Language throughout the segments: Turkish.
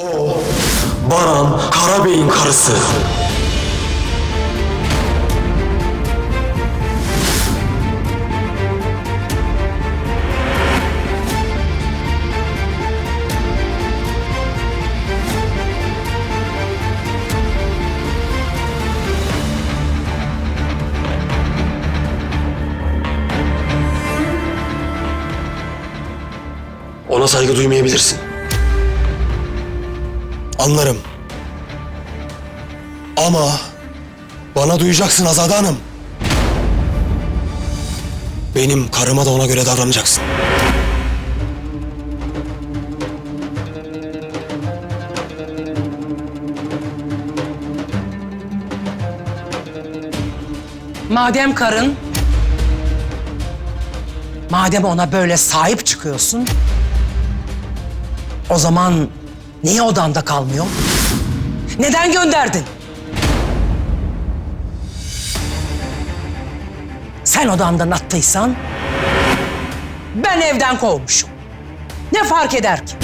O Baran Karabey'in karısı. Ona saygı duymayabilirsin. Anlarım. Ama bana duyacaksın Azade Hanım. Benim karıma da ona göre davranacaksın. Madem karın, madem ona böyle sahip çıkıyorsun, o zaman niye odanda kalmıyor? Neden gönderdin? Sen odandan attıysan, ben evden kovmuşum. Ne fark eder ki?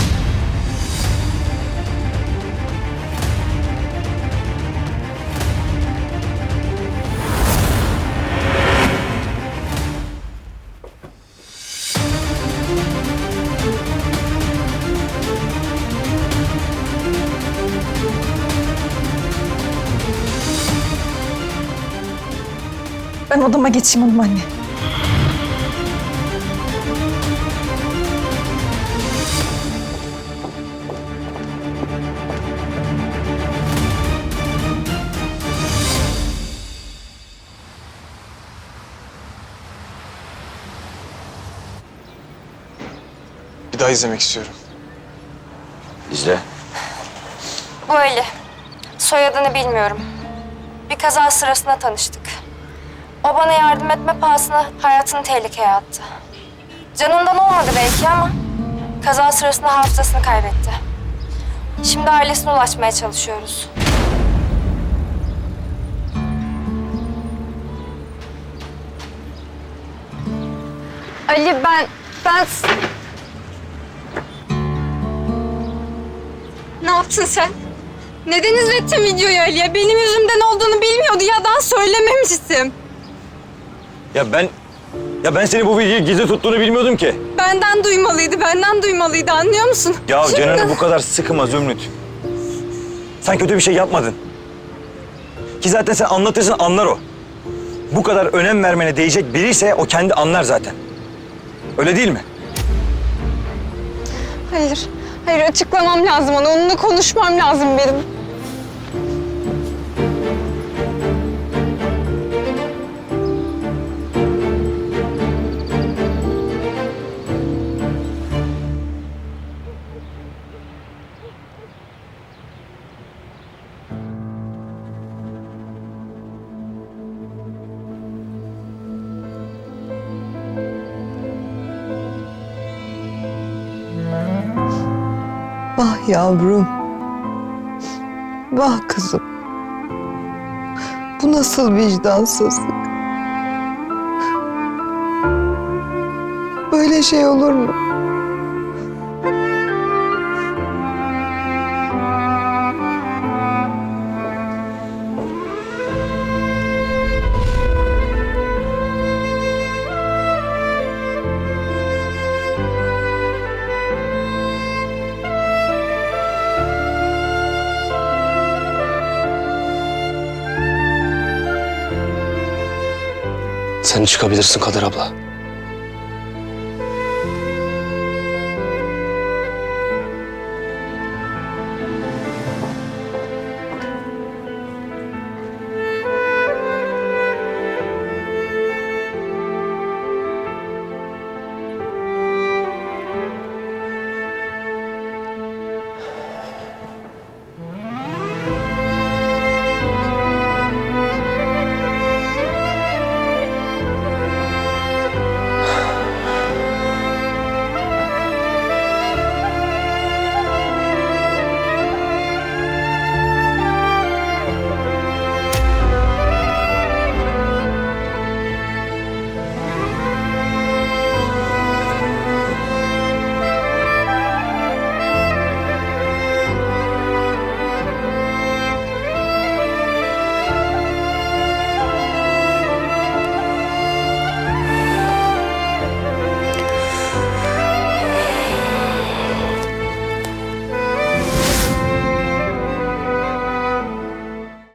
Ben odama geçeyim hanım anne. Bir daha izlemek istiyorum. İzle. Bu Ali. Soyadını bilmiyorum. Bir kaza sırasında tanıştık. O bana yardım etme pahasına hayatını tehlikeye attı. Canından olmadı belki ama kaza sırasında hafızasını kaybetti. Şimdi ailesine ulaşmaya çalışıyoruz. Ali ben, ben... Ne yaptın sen? Neden izlettin videoyu Ali'ye? Benim yüzümden olduğunu bilmiyordu. Yalan söylememiştim. Ya ben... Ya ben seni bu videoyu gizli tuttuğunu bilmiyordum ki. Benden duymalıydı, benden duymalıydı. Anlıyor musun? Ya Şimdi- canını bu kadar sıkma Zümrüt. Sen kötü bir şey yapmadın. Ki zaten sen anlatırsın anlar o. Bu kadar önem vermene değecek biriyse o kendi anlar zaten. Öyle değil mi? Hayır, hayır açıklamam lazım ona. Onunla konuşmam lazım benim. Vah yavrum. Vah kızım. Bu nasıl vicdansızlık? Böyle şey olur mu? Sen çıkabilirsin Kader abla.